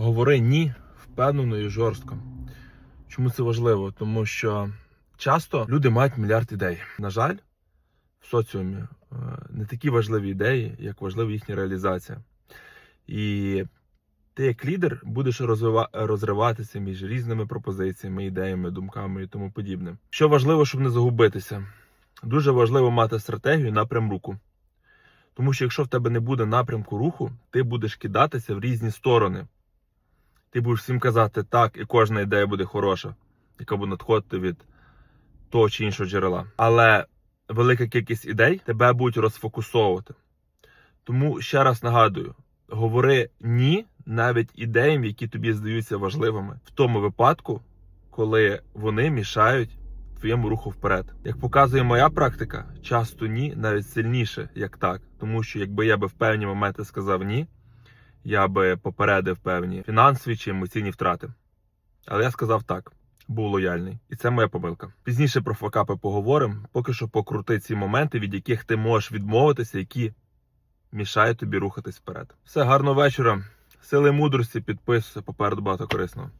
Говори ні впевнено і жорстко. Чому це важливо? Тому що часто люди мають мільярд ідей. На жаль, в соціумі е, не такі важливі ідеї, як важлива їхня реалізація. І ти, як лідер, будеш розриватися між різними пропозиціями, ідеями, думками і тому подібне. Що важливо, щоб не загубитися, дуже важливо мати стратегію напрям руху. Тому що якщо в тебе не буде напрямку руху, ти будеш кидатися в різні сторони. Ти будеш всім казати так, і кожна ідея буде хороша, яка буде надходити від того чи іншого джерела. Але велика кількість ідей тебе будуть розфокусовувати. Тому ще раз нагадую: говори ні навіть ідеям, які тобі здаються важливими, в тому випадку, коли вони мішають твоєму руху вперед. Як показує моя практика, часто ні навіть сильніше, як так. Тому що якби я би в певні моменти сказав ні, я би попередив певні фінансові чи емоційні втрати. Але я сказав так, був лояльний, і це моя помилка. Пізніше про факапи поговоримо. Поки що покрути ці моменти, від яких ти можеш відмовитися, які мішають тобі рухатись вперед. Все гарного вечора. Сили мудрості, підписуйся, попереду багато корисного.